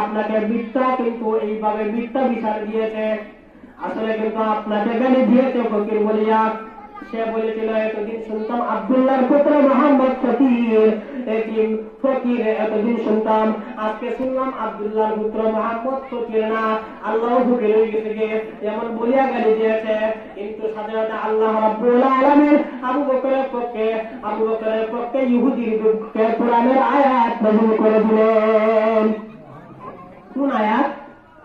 আপনাকে মিথ্যা কিন্তু এইভাবে মিথ্যা বিচার দিয়েছে। আসলে কিন্তু আপনাকে গালি দিয়েছে ফকির বলিয়া। সে বলেছিল এতদিন শুনতাম আব্দুল্লাহর পুত্র মোহাম্মদ ফকির। একদিন ফকির, এতদিন শুনতাম, আজকে শুনলাম আব্দুল্লাহর পুত্র মোহাম্মদ ফকির না। আল্লাহ ফকির হয়ে গেছে গে এমন বলিয়া গালি দিয়েছে, কিন্তু সাথে আল্লাহ রাব্বুল আলামিন আবু বকরের পক্ষে, আবু বকরের পক্ষে ইহুদির পক্ষে কোরআনের আয়াত নাযিল করে দিলেন। কোন আয়াত?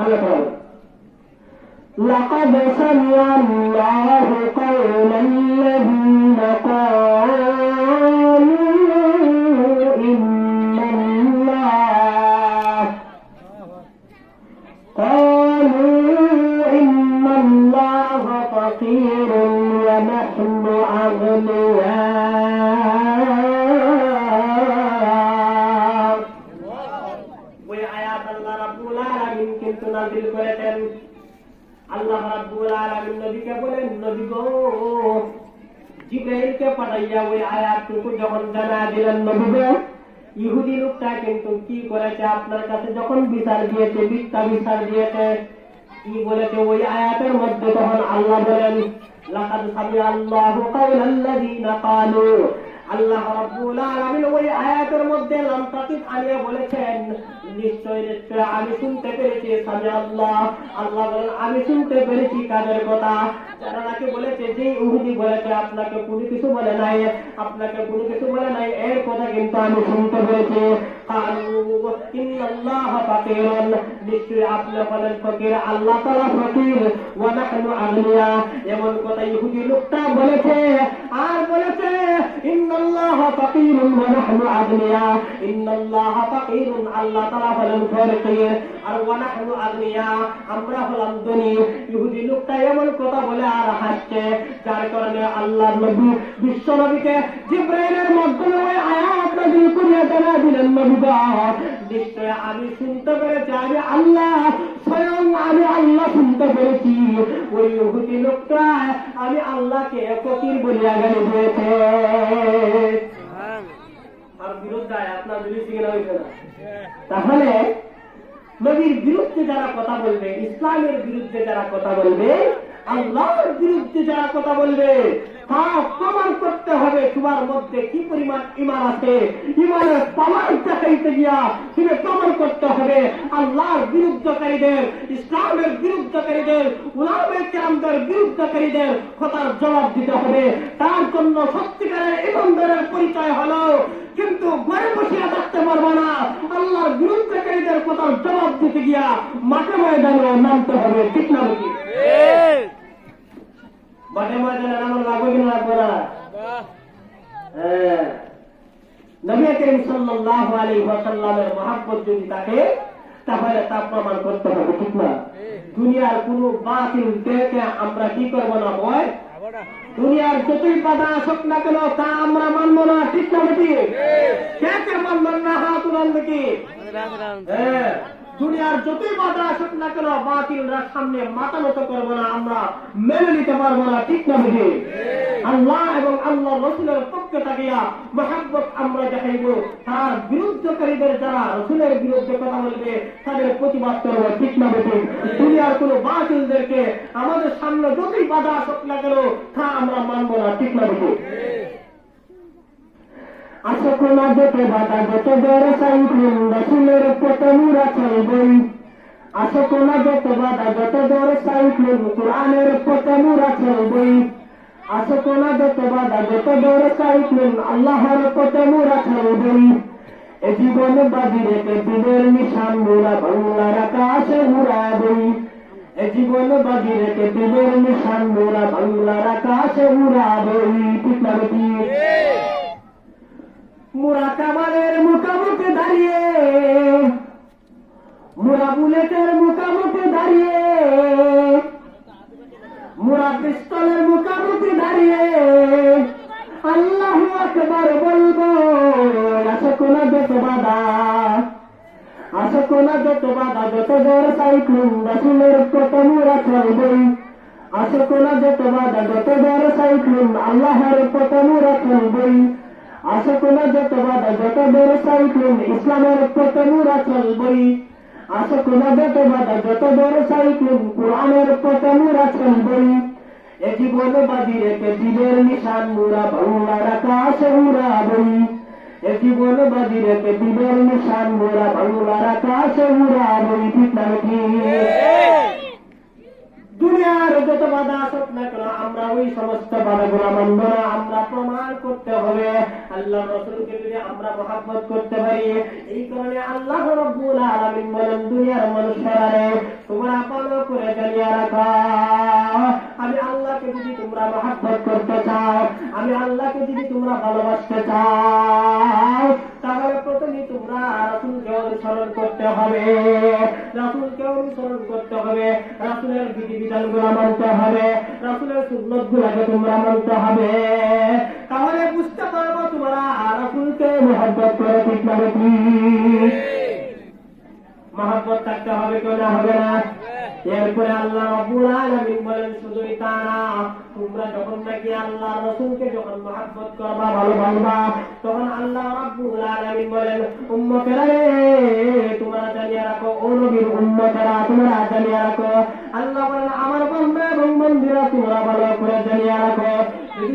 আল্লাহ لقد سمع الله قول الذين قالوا إن الله قالوا إن الله فقير ونحن أغنياء. ويا آيات الله رب العالمين كنتنا بالكويتين আল্লাহ রাব্বুল আলামিন নবীকে বলেন, নবী গো, জিব্রাইলকে পাঠাইয়া ওই আয়াতটুকু যখন জানা দিলেন নবী গো, ইহুদি লোকটা কিন্তু কি করেছে? আপনার কাছে যখন বিচার দিয়েছে, মিথ্যা বিচার দিয়েছে, কি বলেছে ওই আয়াতের মধ্যে তখন আল্লাহ বলেন, লাকাদ সামিআ আল্লাহু কাওলাল্লাযীনা ক্বালু। আল্লাহ রাব্বুল আলামিন ওই আয়াতের মধ্যে লাম তাকিদ আলিয়া বলেছেন নিশ্চয় নিশ্চয় আমি শুনতে পেরেছি আল্লাহ। কাদের কথা? যারা নাকি বলেছে যে উহুদি বলেছে, আপনাকে কোনো কিছু বলে নাই, আপনাকে কোনো কিছু বলে নাই, এর কথা কিন্তু আমি শুনতে পেরেছি। এমন কথা ইহুদি লোকটা বলেছে, আর বলেছে ইন্নাল্লাহ ফাকিরুন, আল্লাহ তাআলা হলেন ফকির আর ওয়া নাহনু আগনিয়া, আমরা হলাম ধনী। ইহুদি লোকটা এমন কথা বলে আর হাসছে, যার কারণে আল্লাহ নবী, বিশ্ব নবীকে জিব্রাইলের মাধ্যমে ওই আয়াত নাযিল করিয়া জানা দিলেন, নবী নিশ্চয় আমি শুনতে পেরেছি, আমি আল্লাহ, স্বয়ং আমি আল্লাহ শুনতে পেরেছি। ওই ইহুদি লোকটা, আমি আল্লাহকে ফকির বলিয়া গেলে দিয়েছে তাহলে নবীর বিরুদ্ধে যারা কথা বলবে, ইসলামের বিরুদ্ধে যারা কথা বলবে, আল্লাহর বিরুদ্ধে যারা কথা বলবে করতে হবে তোমার মধ্যে কি পরিমাণ ইমান আছে। ইমানের দেখাইতে গিয়া করতে হবে, আল্লাহর বিরুদ্ধকারীদের, ইসলামের বিরুদ্ধকারীদের বিরুদ্ধকারীদের কথার জবাব দিতে হবে। তার জন্য সত্যিকারের ইমানদারের পরিচয় হলো কিন্তু ঘরে বসিয়া থাকতে পারব না। আল্লাহর বিরুদ্ধকারীদের কথার জবাব দিতে গিয়া মাঠে ময়দানে নামতে হবে ঠিক না নাকি মাঠে ময়দানে নামার লাগবে কিনা লাগবে না? হ্যাঁ। নবী করিম সাল্লাল্লাহু আলাইহি ওয়াসাল্লামের মহাব্বত যদি থাকে তাহলে তা প্রমাণ করতে হবে ঠিক না? দুনিয়ার কোন বাতিল দেখে আমরা কি করব না ভয়? দুনিয়ার যতই বাধা আসুক না কেন তা আমরা মানব না ঠিক না নাকি কে কে মানবেন না হাত উড়ান হ্যাঁ, দুনিয়ার যতই বাধা আসুক না কেন, বাতিলরা সামনে মাথা নত করব না, আমরা মেনে নিতে পারব না, ঠিক না বুঝি? আল্লাহ এবং আল্লাহ রসুলের পক্ষে থাকিয়া মহাব্বত আমরা দেখাইব। তার বিরুদ্ধকারীদের যারা রসুলের বিরুদ্ধে কথা বলবে, তাদের প্রতিবাদ করব, ঠিক না বুঝি? দুনিয়ার কোন বাতিলদেরকে আমাদের সামনে যতই বাধা আসুক না কেন, তা আমরা মানবো না, ঠিক না বুঝি? আশকোনা যত বাধা যত বড় সাইক্লিন রসুলের পতমুরা চলবই আশকোনা যত বাধা যত বড় সাইক্লিন কোরআনের পতমুরা চলবই আশকোনা যত বাধা যত বড় সাইক্লিন আল্লাহর পতমুরা চলবই এ জীবন বাজি রেখে দিনের নিশান মুরা বাংলার আকাশে উড়াবই এ জীবন বাজি রেখে দিনের নিশান মুরা বাংলার আকাশে ঠিক না বেটি? মুরা কামালের মুখোমুখি দাঁড়িয়ে মুরা বুলেটের মুখোমুখি দাঁড়িয়ে, মুরা পিস্তলের মুখোমুখি দাঁড়িয়ে। আল্লাহ আকবার বলব আছে কোন যত বাধা আছে কোন যত বাধা, যত বড় সাইক্লোন রসুলের কত মুরা চলবই আছে কোন যত বাধা, যত বড় সাইক্লোন আল্লাহর কত মুরা চলবই আসে কোনো যত বাধা যত বড় সাইক্লোন ইসলামের পথে মুরা চলবই আসে কোনো যত বাধা যত বড় সাইক্লোন কোরআনের পথে মুরা চলবই এ জীবন বাজি রেখে জীবের নিশান, মুরা বাংলার আকাশে উড়াবই এ জীবন বাজি রেখে জীবের নিশান, মুরা বাংলার আকাশে উড়াবই ঠিক না দুনিয়ার যত বাধা আসুক না কেন, আমরা ওই সমস্ত বাধাগুলো মানব না, আমরা আল্লাহ রসুলকে যদি আমরা মহাব্বত করতে পারি, এই কারণে আল্লাহ রব্বুল আলামিন বলেন, দুনিয়ার মানুষেরা তোমরা ভালো করে জানিয়ে রাখো। আমি আল্লাহকে যদি তোমরা মহাব্বত করতে চাও, আমি আল্লাহকে যদি তোমরা ভালোবাসতে চাও, তাহলে প্রথমে তোমরা রাসুলকে অনুসরণ করতে হবে। রাসুলকে অনুসরণ করতে হবে। রাসুলের বিধি বিধানগুলা মানতে হবে। রাসুলের সুন্নত গুলাকে তোমরা মানতে হবে। তাহলে বুঝতে থাকতে হবে কেউ হবে না। এরপরে আল্লাহ বলেন, শুধুই না, তোমরা যখন নাকি আল্লাহ রসুলকে যখন মহব্বত করবা ভালোবাসবা তখন আল্লাহ রব্বুল বলেন, উম্মতেরা রে, তোমরা জানিয়ে রাখো, ও নবীর উম্মতেরা, তোমরা জানিয়ে রাখো। আল্লাহ বলেন, আমার বন্ধু এবং বন্ধুরা, তোমরা ভালো করে জানিয়ে রাখো। যদি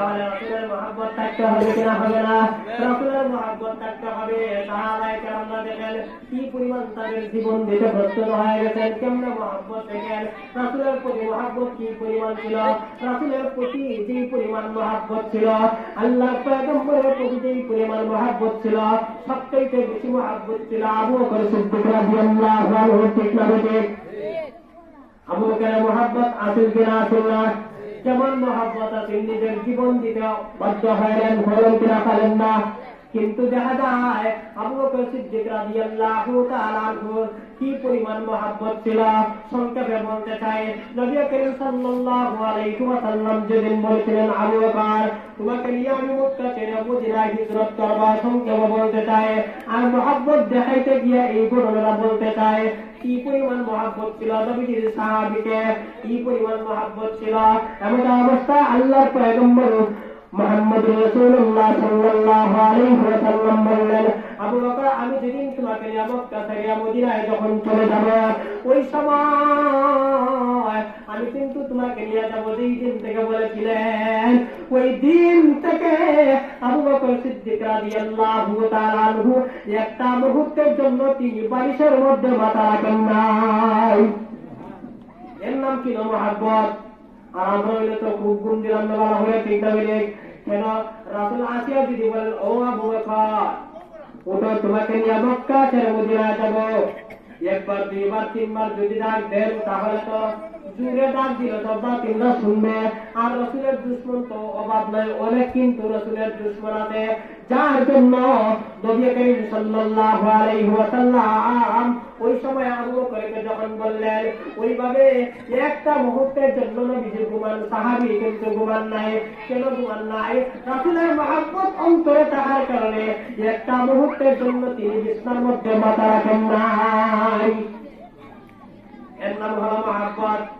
তাহলে রসুলের মহাব্বত থাকতে হবে কিনা হবে না? রসুলের মহাব্বত থাকতে হবে। সাহাবাই কেরামরা দেখেন? কি পরিমাণ তাদের জীবন দিতে প্রস্তুত হয়ে গেছেন? কেমনে মহাব্বত দেখেন? রসুলের প্রতি মহাব্বত কি পরিমাণ ছিল? রসুলের প্রতি যে পরিমাণ মহাব্বত ছিল? আল্লাহ পয়গম্বরের প্রতি যে পরিমাণ মহাব্বত ছিল? সবচাইতে বেশি মহাব্বত ছিল আবু বকর সিদ্দিক রাদিয়াল্লাহু আনহু, ঠিক না ঠিক আবু বকরের মহাব্বত আসিল কিনা আসিল না? যেমন মহাব্বত আছে নিজের জীবন দিতেও বাধ্য হলেন হলেন কিনা পারেন না। কিন্তু দেখা যায়, আবু বকর সিদ্দিক রাদিয়াল্লাহু তাআলা আনহুর কি পরিমাণ মহাব্বত ছিল? সংক্ষেপে বলতে চাই, নবী করিম সাল্লাল্লাহু আলাইহি ওয়াসাল্লাম যেদিন বলেছিলেন আবু বকর তোমাকে নিয়ে আমি মক্কা ছেড়ে মদিনায় হিজরত করবা। সংক্ষেপে বলতে চাই, আর মহাব্বত দেখাইতে গিয়ে এই ঘটনাটা বলতে চাই, কি পরিমাণ মহাব্বত ছিল নবীজির সাহাবিকে? কি পরিমাণ মহাব্বত ছিল? এমন অবস্থা আল্লাহর পয়গম্বর মোহাম্মদ রাসূলুল্লাহ সাল্লাল্লাহু বললেন, আবু বকর, আমি যেদিন তোমাকে মদিনায় যখন চলে যাব, ওই সময় আমি কিন্তু তোমাকে নিয়ে যাব যেই দিন থেকে বলেছিলেন। ওই দিন থেকে আবু বকর সিদ্দিক একটা মুহূর্তের জন্য তিনি বারিশের মধ্যে মাথা রাখেন নাই। এর নাম ছিল মহাব্বত? আর আমরা হইলে তো খুব গুণ দিলাম বলা হয়ে ঠিক না কেন রাসুল আসিয়া দিদি বলেন, ও আবু বকর ওটা তোমাকে নিয়ে মক্কা ছেড়ে মদিনা যাব। একবার, দুইবার, তিনবার যদি ডাক দেন, তাহলে তো যখন বললেন, ওইভাবে একটা মুহূর্তের জন্য নবীজি ঘুমান, সাহাবী কিন্তু ঘুমান নাই। কেন ঘুমান নাই? রাসূলের মহব্বত অন্তরে থাকার কারণে একটা মুহূর্তের জন্য তিনি বিছনার মধ্যে মাথা রাখেন নাই। এর নাম হলো মহাব্বত।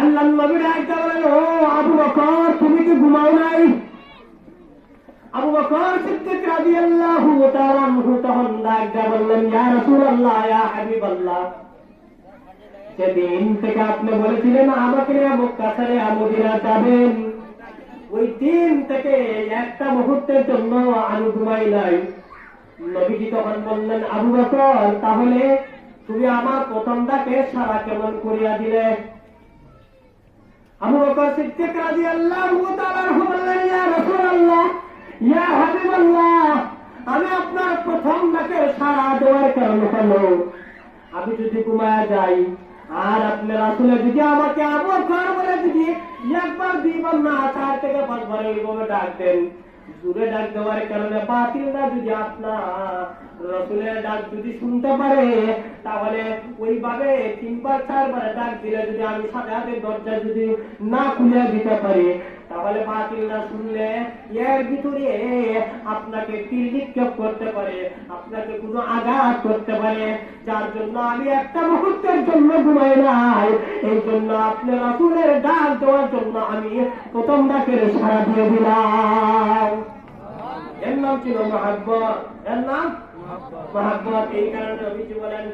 আল্লাহ নবীর একটা বলেন ও আবু বকর, তুমি কি ঘুমাও নাই? আবু বকর সিদ্দিক রাদিয়াল্লাহু তাআলা তখন ডাক দিয়ে বললেন, ইয়া রাসূলুল্লাহ, ইয়া হাবিবাল্লাহ, যেদিন থেকে আপনি বলেছিলেন আমাকে নিয়ে মক্কা ছেড়ে যাবেন, ওই দিন থেকে একটা মুহূর্তের জন্য আমি ঘুমাই নাই। নবীজি তখন বললেন, আবু বকর, তাহলে তুমি আমার প্রথম ডাকে সারা কেমন করিয়া দিলে? আমি আপনার প্রথম দেওয়ার আমি যদি ঘুমায়া যাই, আর আপনার আসলে যদি আমাকে আবার ঘর বলে যদি একবার দুইবার না, চার থেকে পাঁচবার এইভাবে ডাক দেন দূরে ডাক দেওয়ার কারণে বাতিলরা যদি আপনার রসুলের ডাক যদি শুনতে পারে, তাহলে ওইভাবে তিনবার, চারবার ডাক দিলে যদি আমি সাথে হাতে দরজা যদি না খুলে দিতে পারি, তাহলে বাতিল না শুনলে, এর ভিতরে আপনাকে তীর নিক্ষেপ করতে পারে, আপনাকে কোনো আঘাত করতে পারে। যার জন্য আমি একটা মুহূর্তের জন্য ঘুমাই নাই। এই জন্য আপনার রাসুলের ডাক দেওয়ার জন্য আমি প্রথম ডাকের সারা দিয়ে দিলাম। এর নাম ছিল মহাব্বত। এর নাম মহাব্বত এই কারণে অভিজি বলেন